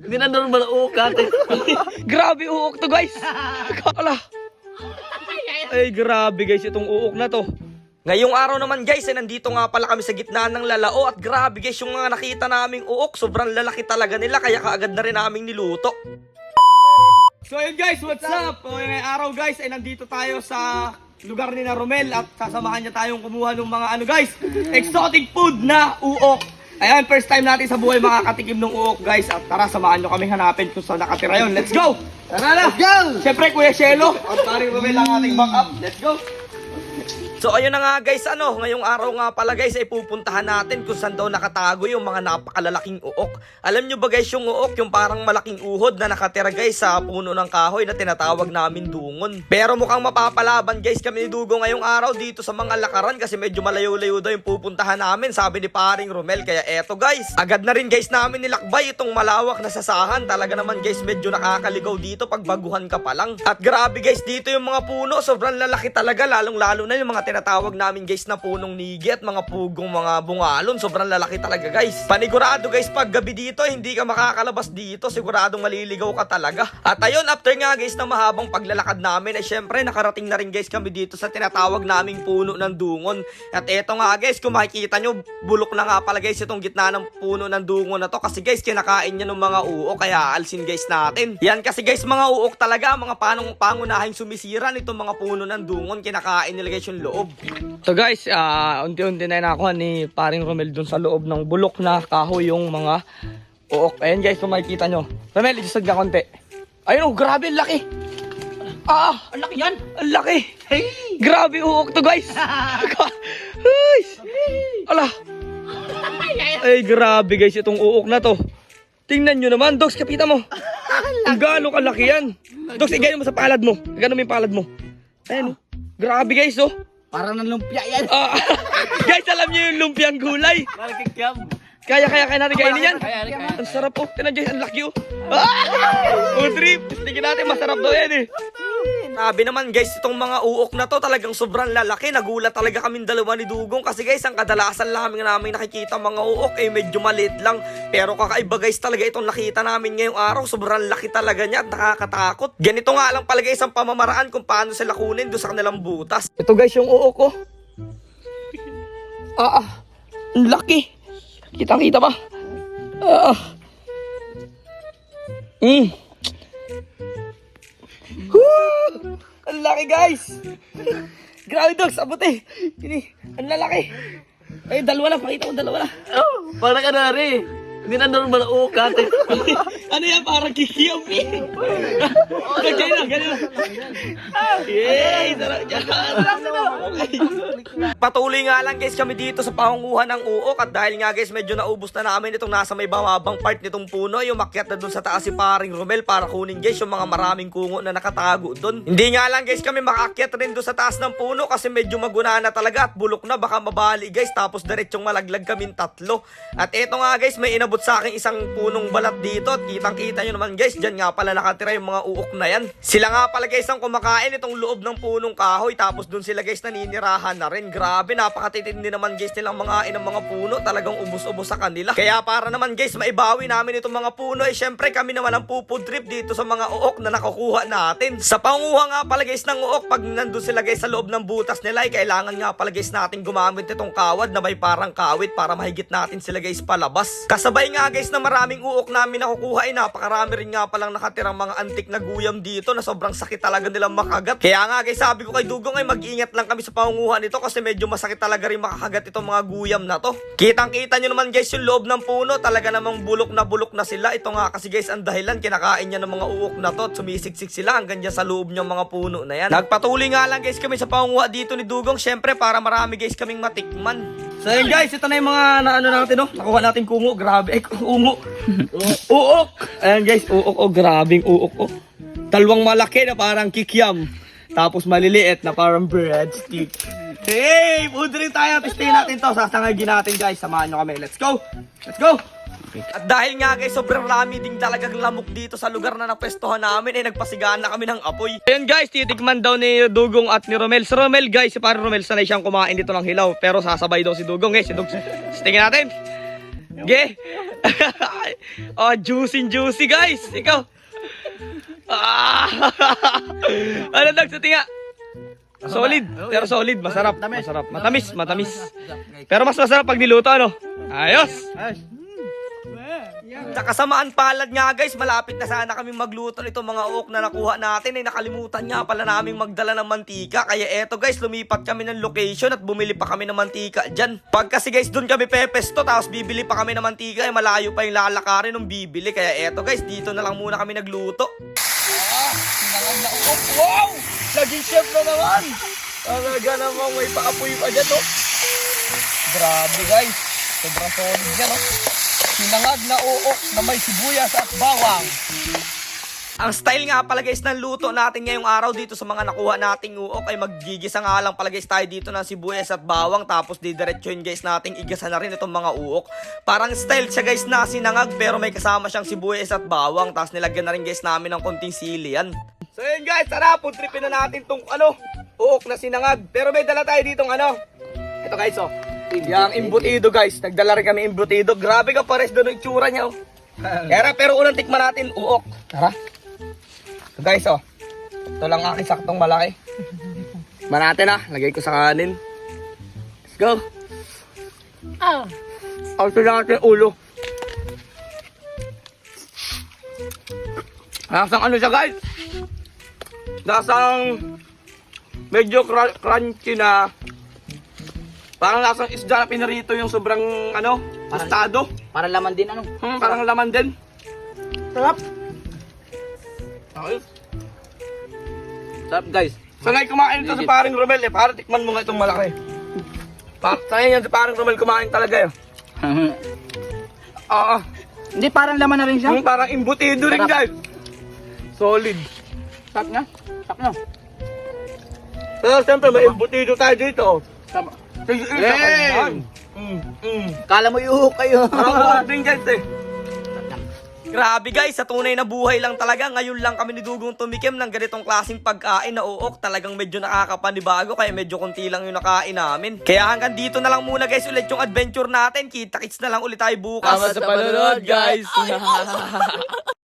Hindi na normal uok ate. Grabe uok to guys. Ala. Ay grabe guys itong uok na to. Ngayong araw naman guys, eh, nandito nga pala kami sa gitna ng lalao at grabe guys yung mga nakita naming uok, sobrang lalaki talaga nila kaya kaagad na rin naming niluto. So yun guys, what's up? Ngayong araw guys, ay nandito tayo sa lugar ni na Romel at sasamahan niya tayong kumuha ng mga ano guys, exotic food na uok. Ayan, first time natin sa buhay makakatikim ng uok guys at tara samahan nyo kami hanapin kung saan nakatira yun. Let's go! Tara na! Let's go! Siyempre Kuya Shelo at paring Romel ang ating backup. Let's go! So ayun na nga guys, ano, ngayong araw nga pala guys ay pupuntahan natin kung saan daw nakatago yung mga napakalalaking uok. Alam nyo ba guys yung uok, yung parang malaking uhod na nakatira guys sa puno ng kahoy na tinatawag namin dungon. Pero mukhang mapapalaban guys kami ni Dugo ngayong araw dito sa mga lakaran kasi medyo malayo-layo daw yung pupuntahan namin sabi ni paring Romel. Kaya eto guys, agad na rin guys namin nilakbay itong malawak na sasahan. Talaga naman guys medyo nakakaligaw dito pag baguhan ka pa lang. At grabe guys dito yung mga puno, sobrang lalaki talaga lalong lalo na yung mga tinatawag namin guys na punong nigi at mga pugong mga bungalon. Sobrang lalaki talaga guys. Panigurado guys pag gabi dito hindi ka makakalabas dito. Siguradong maliligaw ka talaga. At ayun after nga guys na mahabang paglalakad namin ay syempre nakarating na rin guys kami dito sa tinatawag naming puno ng dungon. At eto nga guys kung makikita nyo bulok na nga pala guys itong gitna ng puno ng dungon na to kasi guys kinakain niya ng mga uok kaya alsin guys natin. Yan kasi guys mga uok talaga mga panong pangunahing sumisira nitong mga puno ng dungon kinakain nila guys yung loob. So guys, ah unti-unti na nakuha ni paring Romel dun sa loob ng bulok na kahoy yung mga uok. Ayan guys, kung makikita nyo. Romel, isusod ka konti. Ayun oh, grabe, laki. Ah, ang laki yan. Ang laki. Hey. Grabe uok to guys. Ay. Ala. Ay, grabe guys, itong uok na to. Tingnan nyo naman, Dogs, kapita mo. Ang gaano kalaki yan. Dogs, igay mo sa palad mo. Gano'n mo yung palad mo. Ayan, oh. Grabe guys, oh. Parang ng lumpia yan. Ah, guys, alam niyo yung lumpiang gulay. Parang kikyam. Kaya, kaya, kaya natin kainin yan. Kaya, kaya, kaya. Ang sarap po. Tinan dyan, ang laki oh. Ah! Food trip. Tingnan natin, masarap daw yan eh. Sabi naman guys, itong mga uok na to talagang sobrang lalaki. Nagulat talaga kaming dalawa ni Dugong kasi guys, ang kadalasan namin namin nakikita mga uok eh medyo maliit lang. Pero kakaiba guys talaga itong nakita namin ngayong araw. Sobrang laki talaga niya at nakakatakot. Ganito nga lang pala guys ang pamamaraan kung paano sila kunin doon sa kanilang butas. Ito guys yung uok ko. Ah, ah. Ang laki. Kitang kita ba? Ah. Mm. Woo! Ang laki guys! Grabe dogs, abot eh. Ini, ang lalaki. Ay, dalawa lang, pakita ko dalawa lang. Oh, parang na rin. Hindi na normal uok ate. ano yan, parang kikiyam eh. Ganyan na, ganyan na. Yay, sarap dyan. Patuloy nga lang guys kami dito sa pangunguhan ng uok at dahil nga guys medyo naubos na namin itong nasa may bababang part nitong puno yung makyat na dun sa taas si paring Romel para kunin guys yung mga maraming kungo na nakatago dun. Hindi nga lang guys kami makakyat rin dun sa taas ng puno kasi medyo maguna na talaga at bulok na baka mabali guys tapos diretsong malaglag kaming tatlo. At eto nga guys may inabot sa akin isang punong balat dito at kitang kita nyo naman guys dyan nga pala nakatira yung mga uok na yan. Sila nga pala guys ang kumakain itong loob ng punong kahoy tapos dun sila guys naninirahan na rin. Grabe napakatitindi naman guys nilang mga inang mga puno talagang ubos-ubos sa kanila. Kaya para naman guys maibawi namin itong mga puno eh syempre kami naman ang pupud trip dito sa mga uok na nakukuha natin. Sa panguha nga pala guys ng uok pag nandun sila guys sa loob ng butas nila ay kailangan nga pala guys natin gumamit itong kawad na may parang kawit para mahigit natin sila guys palabas. Kasabay nga guys na maraming uok namin nakukuha ay napakarami rin nga palang nakatirang mga antik na guyam dito na sobrang sakit talaga nilang makagat. Kaya nga guys sabi ko kay Dugong ay mag-ingat lang kami sa pangunguha nito kasi medyo masakit talaga rin makakagat itong mga guyam na to. Kitang kita nyo naman guys yung loob ng puno talaga namang bulok na bulok na sila. Ito nga kasi guys ang dahilan kinakain niya ng mga uok na to at sumisiksik sila hanggang dyan sa loob ng mga puno na yan. Nagpatuloy nga lang guys kami sa pangunguha dito ni Dugong syempre para marami guys kaming matikman. So yun guys, ito na yung mga na ano natin no. Nakuha natin kungo, grabe. Eh, kungo. uok. Ayan guys, uok oh, grabing uok oh. Dalawang malaki na parang kikiam. Tapos maliliit na parang breadstick. Hey, food rin tayo. Testingin natin to. Sasangagin natin guys. Samahan nyo kami. Let's go. Let's go. At dahil nga guys, sobrang rami din talagang lamok dito sa lugar na napestohan namin, eh nagpasigaan na kami ng apoy. Ayun guys, titikman daw ni Dugong at ni Romel. Si Romel guys, si parang Romel sanay siyang kumain dito ng hilaw. Pero sasabay daw si Dugong eh. Si Dugong, tingnan natin. Ge. oh, juicy juicy guys. Ikaw. Ah. ano dag sa tinga? Solid, pero solid, masarap, masarap. Matamis, matamis. Pero mas masarap pag niluto, ano? Ayos! Sa kasamaan palad nga guys, malapit na sana kami magluto nito mga uok na nakuha natin. Ay nakalimutan nga pala naming magdala ng mantika. Kaya eto guys, lumipat kami ng location at bumili pa kami ng mantika dyan. Pag kasi guys, dun kami pepesto, tapos bibili pa kami ng mantika. Ay malayo pa yung lalakarin ng bibili. Kaya eto guys, dito na lang muna kami nagluto. Ah, na uok. Wow! Naging chef na naman! Talaga namang may paapoy pa dyan, oh. Grabe guys. Sobrang solid yan, oh. Sinangag na uok na may sibuyas at bawang. Ang style nga pala guys ng luto natin ngayong araw dito sa mga nakuha nating uok ay maggigisa nga lang pala guys tayo dito ng sibuyas at bawang tapos didiretsuhin guys nating igasa na rin itong mga uok. Parang style siya guys na sinangag pero may kasama siyang sibuyas at bawang tapos nilagyan na rin guys namin ng konting sili yan. So yun guys, tara puntripin na natin tong ano, uok na sinangag. Pero may dala tayo ditong ano. Ito guys oh. Yung imbutido guys, nagdala rin kami imbutido. Grabe ka pares doon yung itsura niya oh. Pero, pero unang tikman natin uok. Tara. So guys, oh. Ito lang aking saktong malaki. Manate na. Lagay ko sa kanin. Let's go. Ah. Ang natin ulo. Lasang ano siya guys? Lasang medyo cr- crunchy na parang lasang isda na pinarito yung sobrang ano, tostado. Para laman din ano. Hmm, parang laman din. Sarap. Okay. Sarap guys. Sanay kumain ito sa paring Romel eh. Para tikman mo nga itong malaki. Pa sanay yan sa paring Romel kumain talaga eh. Oo. Hindi parang laman na rin siya. Yung parang imbutido rin Sarap. guys. Solid. Sarap na. Sarap na. Pero siyempre may imbutido tayo dito. Sarap. Yan. Mm, mm. Kala mo yuhok kayo. Parang din guys eh. Grabe guys, sa tunay na buhay lang talaga, ngayon lang kami ni Dugong tumikim ng ganitong klaseng pagkain na uok. Talagang medyo nakakapanibago kaya medyo konti lang yung nakain namin. Kaya hanggang dito na lang muna guys ulit yung adventure natin. Kita-kits na lang ulit tayo bukas. Tama sa panonood, guys.